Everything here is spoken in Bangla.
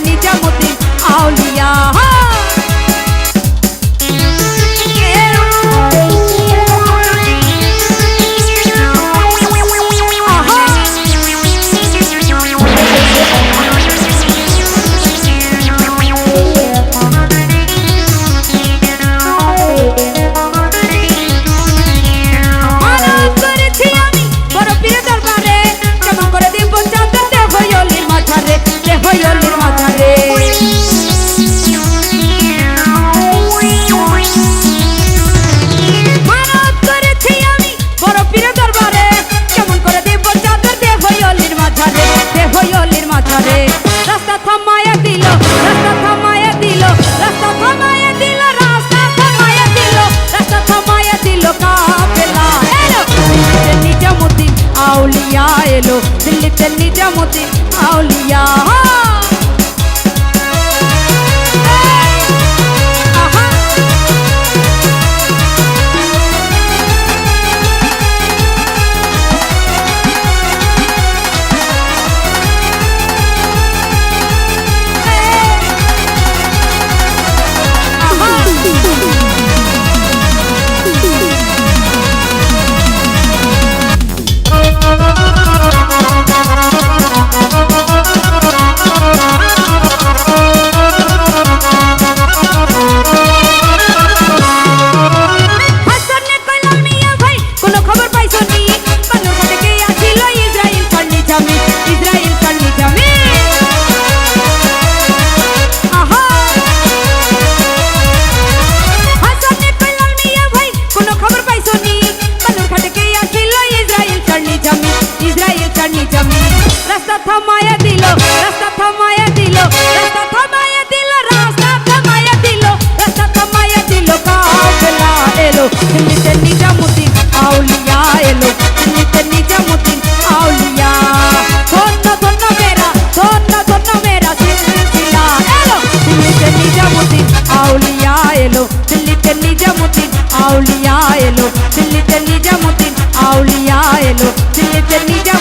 need your এলো দিল্লিতে নিজামুদ্দিন আউলিয়া রাস্তা থামায়া দিল, রাস্তা থামায়া দিল, রাস্তা থামায়া দিল, রাস্তা থামায়া দিল, রাস্তা থামায়া দিল কাফেলা এলো, দিল্লিতে নিজামুদ্দিন আউলিয়া এলো, দিল্লিতে নিজামুদ্দিন আউলিয়া। ধন্য ধন্য মেরা ধন্য ধন্য মেরা সিলসিলা এলো, দিল্লিতে নিজামুদ্দিন আউলিয়া এলো, দিল্লিতে নিজামুদ্দিন আউলিয়া এলো, দিল্লিতে নিজামুদ্দিন আউলিয়া এলো, দিল্লিতে আউলিয়া